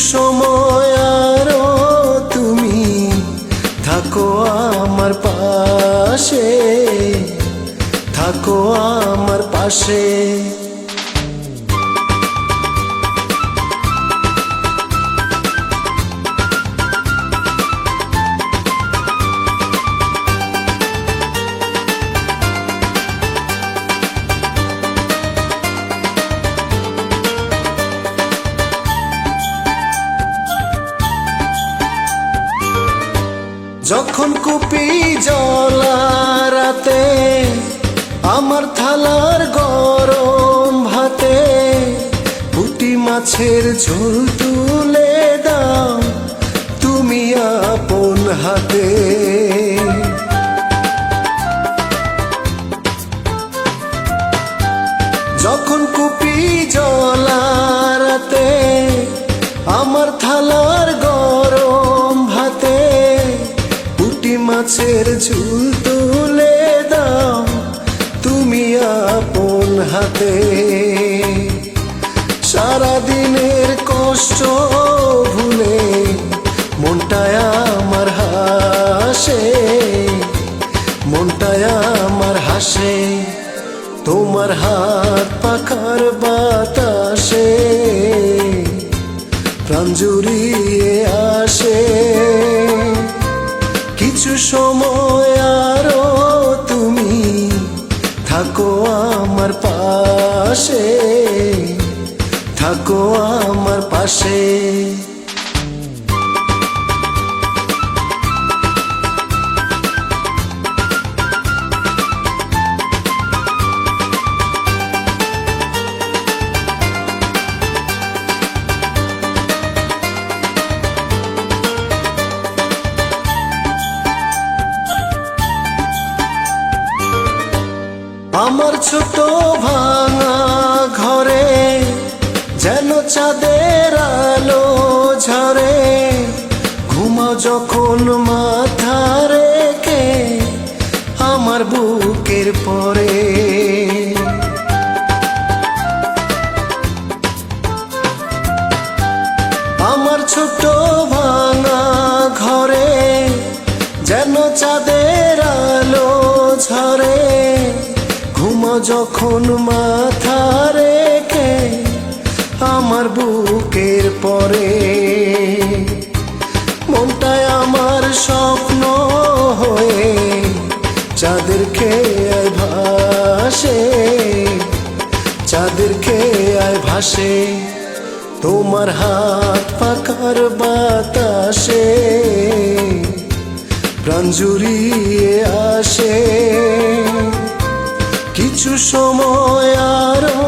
সময় তুমি থাকো আমার পাশে থাকো আমার পাশে। যখন কুপি জলা রাতে আমার থালার গরম ভাতে, পুটি মাছের ঝোল তুলে দাও তুমি আপন হাতে। যখন কুপি জলা রাতে মাছের ঝুল তুলে দাও, তুমি আপন হাতে। সারাদিনের কষ্ট ভুলে মনটায় আমার হাসে মনটায় আমার হাসে। তোমার হাত পাখার পাশে থাকো আমার পাশে। আমার ছোট চাঁদের আলো ঝরে ঘুমা যখন মাথা রেখে আমার বুকের পরে। আমার ছোট ভাঙা ঘরে যেন চাঁদের আলো ঝরে ঘুমো যখন মাথা রেখে আমার বুকের পরে। মনটায় আমার স্বপ্ন হয়ে চাঁদের খেয়ে ভাসে। চাঁদের খেয়ে ভাসে, তোমার হাত পাকার বাতাসে। প্রাণ জুড়িয়ে আসে। কিছু সময় আরও